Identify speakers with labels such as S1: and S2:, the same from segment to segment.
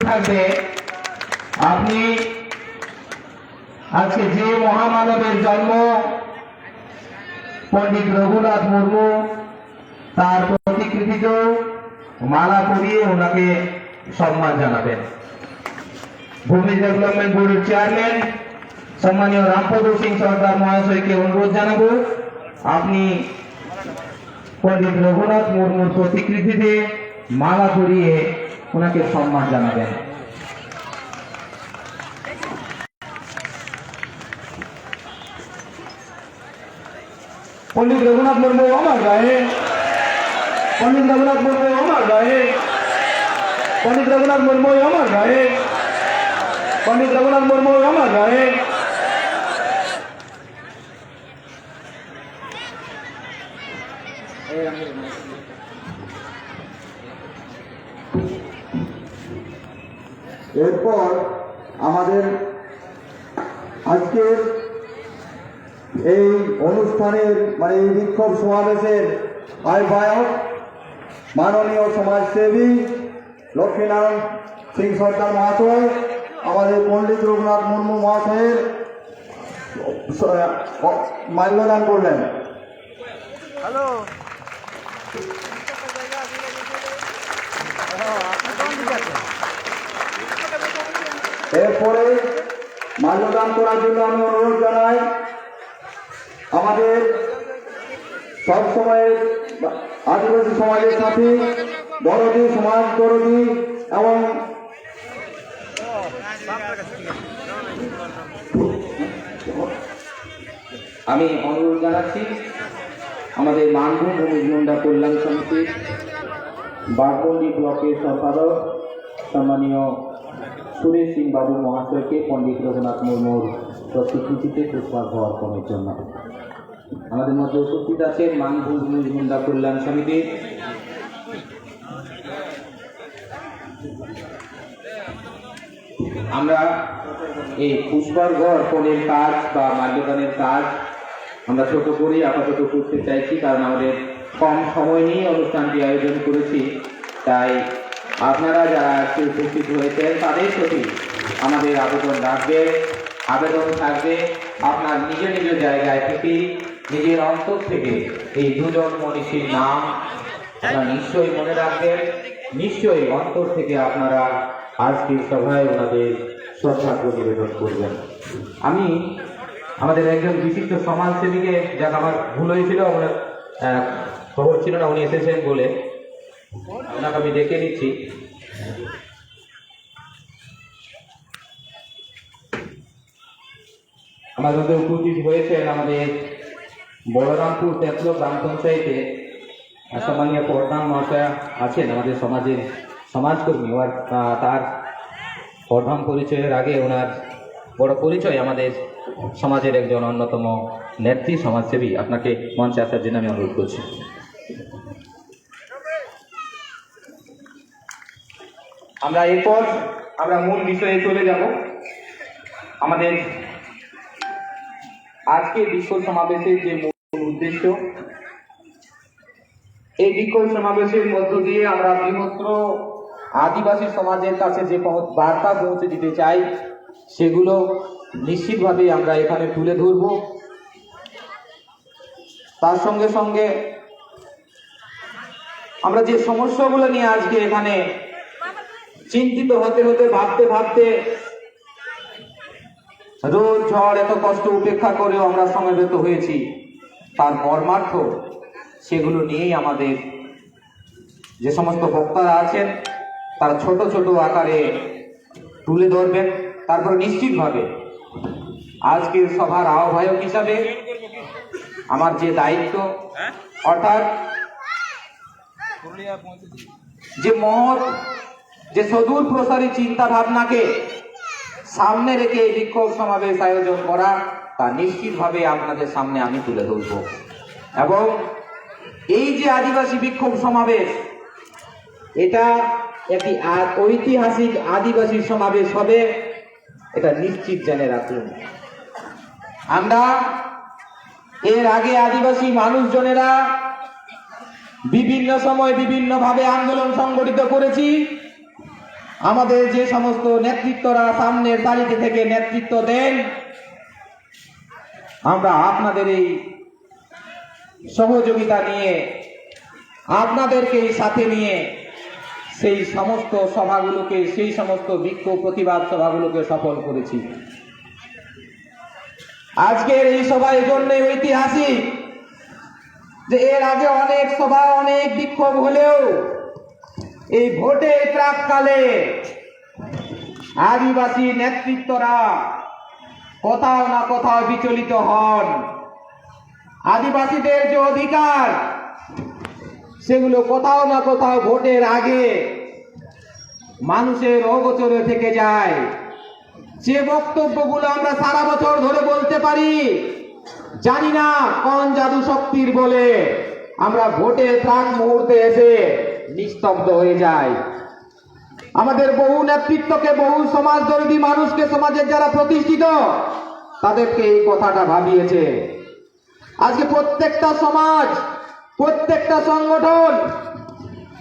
S1: থাকবে। আপনি আজকে যে মহামানবের জন্ম, পণ্ডিত রঘুনাথ মুর্মু তার প্রতিকৃতিতেও মালা পরিয়ে ওনাকে সম্মান জানাবেন। ভূমি ডেভেলপমেন্ট বোর্ডের চেয়ারম্যান সম্মানীয় রামপদ সিং সরকার মহাশয়কে অনুরোধ জানাব, আপনি পণ্ডিত রঘুনাথ মুর্মুর প্রতিকৃতিতে মালা পরিয়ে ওনাকে সম্মান জানাবেন। পণ্ডিত রঘুনাথ মুর্মু আমার গায়ে। পণ্ডিত রঘুনাথ মুর্মু আমার গায়ে। পণ্ডিত রঘুনাথ মুর্মু আমার গায়ে। পণ্ডিত রঘুনাথ মুর্মু আমার গায়ে।
S2: এরপর আমাদের আজকের এই অনুষ্ঠানের মানে এই বিক্ষোভ সমাবেশের আহ্বায়ক মাননীয় সমাজসেবী লক্ষ্মীনারায়ণ সিং সরকার মহাশয় আমাদের পণ্ডিত রঘুনাথ মুর্মু মহাশয়ের মাল্যদান করলেন। এরপরে মাল্যদান করার জন্য আমি অনুরোধ জানাই, আমাদের সব সময়ের আদিবাসী সমাজের সাথে দরদি সমাজ দরদি এবং
S1: আমি অনুরোধ জানাচ্ছি, আমাদের মানভূম ভূমি মুন্ডা কল্যাণ সমিতির বাগবন্ডি ব্লকের সম্পাদক, সম্মানীয় সুরেশ সিং বাবু মহাশয়কে পণ্ডিত রঘুনাথ মুর্মুর প্রতিকৃতিতে পুষ্পার্ঘ অর্পণের জন্য। আমাদের মধ্যে উপস্থিত আছেন মানভূম ভূমি কল্যাণ সমিতি। আমরা এই পুষ্পার্ঘ অর্পণের কাজ বা মাল্যদানের কাজ আমরা ছোট করেই আপাতত করতে চাইছি, কারণ আমাদের কম সময় নিয়ে অনুষ্ঠানটি আয়োজন করেছি, তাই আপনারা যারা আজকে উপস্থিত হয়েছেন, তাদের প্রতি আমাদের আবেদন রাখবে, আবেদন থাকবে আপনার নিজ নিজ জায়গায় থেকে, নিজের অন্তর থেকে এই দুজন মনীষীর নাম আপনারা নিশ্চয়ই মনে রাখবেন। নিশ্চয়ই অন্তর থেকে আপনারা আজকের সভায় ওনাদের শ্রদ্ধা নিবেদন করবেন। আমি আমাদের একজন বিশিষ্ট সমাজসেবীকে যাক আমার ভুল হয়েছিল, আমার খবর ছিল না, উনি এসেছেন বলে। ওনাকে আমি ডেকে নিচ্ছি। আমাদের মধ্যে উপস্থিত হয়েছেন আমাদের বলরামপুর তেতলো গ্রাম পঞ্চায়েতে সম্মানীয় প্রধান মহাশয় আছেন, আমাদের সমাজের সমাজকর্মী। ওর তার প্রধান পরিচয়ের আগে ওনার বড় পরিচয় আমাদের সমাজের একজন অন্যতম নেত্রী, সমাজসেবী। আপনাকে মঞ্চে আসার জন্য আমি অনুরোধ করছি। আমরা এরপর, আমরা মূল বিষয়ে চলে যাব। আমাদের আজকে বিশ্ব সমাবেশের যে মূল উদ্দেশ্য, এই বিক্ষোভ সমাবেশের মধ্য দিয়ে আমরা বৃহত্তর আদিবাসী সমাজের কাছে যে বার্তা পৌঁছে দিতে চাই, সেগুলো নিশ্চিতভাবে আমরা এখানে তুলে ধরব। তার সঙ্গে সঙ্গে আমরা যে সমস্যাগুলো নিয়ে আজকে এখানে চিন্তিত হতে হতে, ভাবতে ভাবতে রোদ ঝড় এত কষ্ট উপেক্ষা করেও আমরা সমবেত হয়েছি। তার মর্মার্থ সেগুলো নিয়েই আমাদের যে সমস্ত বক্তারা আছেন, তারা ছোট ছোট আকারে তুলে ধরবেন। তারপর নিশ্চিতভাবে আজকের সভার আহ্বায়ক হিসাবে আমার যে দায়িত্ব, অর্থাৎ যে মহৎ যে সদূর প্রসারী চিন্তা ভাবনাকে সামনে রেখে এই বিক্ষোভ সমাবেশ আয়োজন করা, তা নিশ্চিতভাবে আপনাদের সামনে আমি তুলে ধরব। এবং এই যে আদিবাসী বিক্ষোভ সমাবেশ, এটা একটি ঐতিহাসিক আদিবাসী সমাবেশ হবে, এটা নিশ্চিত জেনে রাখুন। আমরা এর আগে আদিবাসী মানুষজনেরা বিভিন্ন সময় বিভিন্নভাবে আন্দোলন সংগঠিত করেছি। আমাদের যে সমস্ত নেতৃত্বরা সামনের সারিতে থেকে নেতৃত্ব দেন, আমরা আপনাদের এই সহযোগিতা নিয়ে, আপনাদেরকে সাথে নিয়ে সেই সমস্ত সভাগুলোকে, সেই সমস্ত বিক্ষোভ প্রতিবাদ সভাগুলোকে সফল করেছি। আজকের এই সভা এই জন্যই ঐতিহাসিক যে এর আগে অনেক সভা, অনেক বিক্ষোভ হলেও এই ভোটের প্রাককালে আদিবাসী নেতৃত্বরা কোথাও না কোথাও বিচলিত হন। আদিবাসীদের যে অধিকার, সেগুলো কোথাও না কোথাও ভোটের আগে মানুষের অগোচরে থেকে যায়। যে বক্তব্যগুলো আমরা সারা বছর ধরে বলতে পারি। জানি না কোন জাদু শক্তির বলে আমরা ভোটের প্রাক মুহূর্তে এসে নিস্তব্ধ হয়ে যায়। আমাদের বহু নেতৃত্বকে, বহু সমাজ দরদী মানুষকে, সমাজের যারা প্রতিষ্ঠিত, তাদেরকে এই কথাটা ভাবিয়েছে। আজকে প্রত্যেকটা সমাজ, প্রত্যেকটা সংগঠন,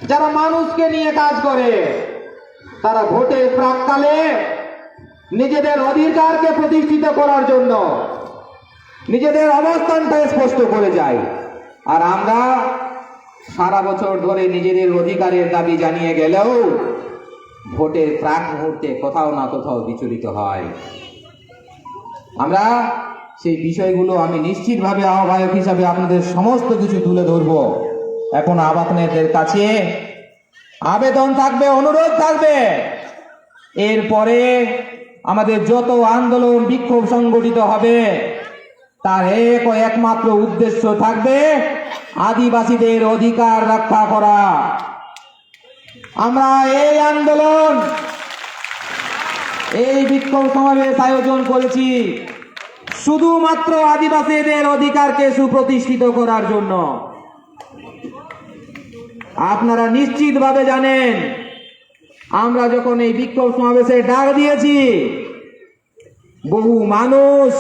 S1: যারা মানুষকে নিয়ে কাজ করে, তারা ভোটের প্রাককালে নিজেদের অধিকারকে প্রতিষ্ঠিত করার জন্য নিজেদের অবস্থানটা স্পষ্ট করে যায়। আর আমরা সারা বছর ধরে নিজেদের অধিকারের দাবি জানিয়ে গেলেও ভোটের প্রাক মুহূর্তে কোথাও না কোথাও বিচলিত হয়। আমরা সেই বিষয়গুলো আমি নিশ্চিতভাবে আহ্বায়ক হিসাবে আপনাদের সমস্ত কিছু তুলে ধরব। এখন আবাকনেদের কাছে আবেদন থাকবে, অনুরোধ থাকবে। এরপরে আমাদের যত আন্দোলন, বিক্ষোভ সংগঠিত হবে তার এক ও একমাত্র উদ্দেশ্য থাকবে আদিবাসীদের অধিকার রক্ষা করা। আমরা এই আন্দোলন, এই বিক্ষোভ সমাবেশ আয়োজন করেছি শুধুমাত্র আদিবাসীদের অধিকারকে সুপ্রতিষ্ঠিত করার জন্য। আপনারা নিশ্চিতভাবে জানেন, আমরা যখন এই বিক্ষোভ সমাবেশে ডাক দিয়েছি, বহু মানুষ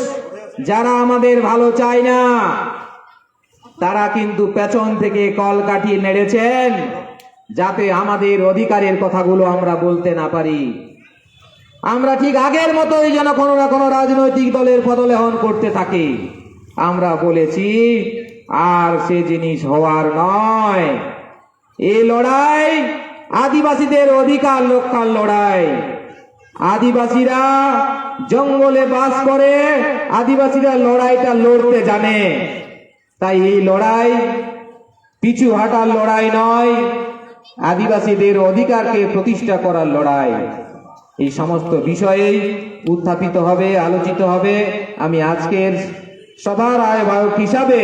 S1: যারা আমাদের ভালো চায় না, তারা কিন্তু পেছন থেকে কল কাটিয়ে নেড়েছেন, যাতে আমাদের অধিকারের কথাগুলো আমরা বলতে না পারি। আমরা ঠিক আগের মতোই যেন কোনো না কোনো রাজনৈতিক দলের পদলেহন করতে থাকি। আমরা বলেছি, আর সে জিনিস হওয়ার নয়। এই লড়াই আদিবাসীদের অধিকার রক্ষার লড়াই। আদিবাসীরা জঙ্গলে বাস করে, আদিবাসীরা লড়াইটা লড়তে জানে। তাই এই লড়াই পিছু হাঁটার লড়াই নয়, আদিবাসীদের অধিকারকে প্রতিষ্ঠা করার লড়াই। এই সমস্ত বিষয়েই উত্থাপিত হবে, আলোচিত হবে। আমি আজকের সভার আয়বাহক হিসাবে